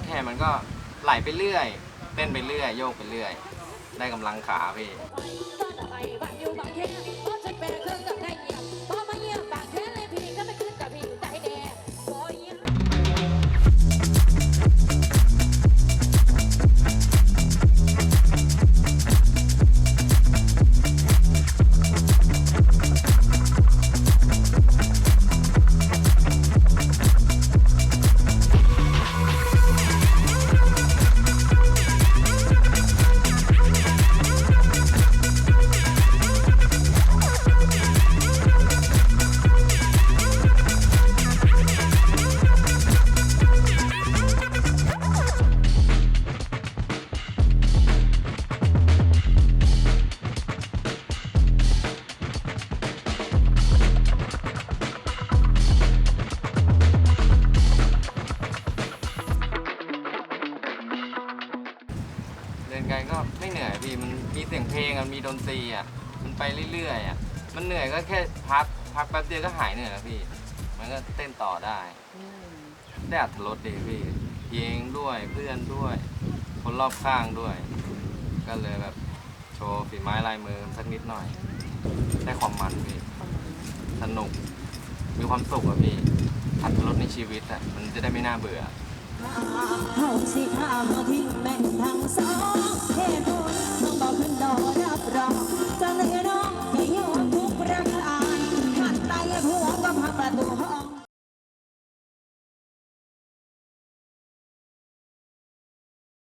ถแห่มันก็ไหลไปเรื่อย เต้นไปเรื่อย โยกไปเรื่อย ได้กำลังขาพี่ ไกลก็ไม่เหนื่อยพี่มันมีเสียงเพลงอะมีดนตรีอะมันไปเรื่อยๆอะมันเหนื่อยก็แค่พักพักแป๊บเดียวก็หายเหนื่อยแล้วพี่ มันก็เต้นต่อได้ได้อัธรสดีพี่เพลงด้วยเพื่อนด้วย คนรอบข้างด้วย ก็เลยแบบโชว์ฝีไม้ลายมือสักนิดหน่อย ได้ความมันพี่สนุก มีความสุขอะพี่อัธรสในชีวิตอะมันจะได้ไม่น่าเบื่อ เฮาสิข้ามมาทิ้งแม่งทั้งสองเหตุผล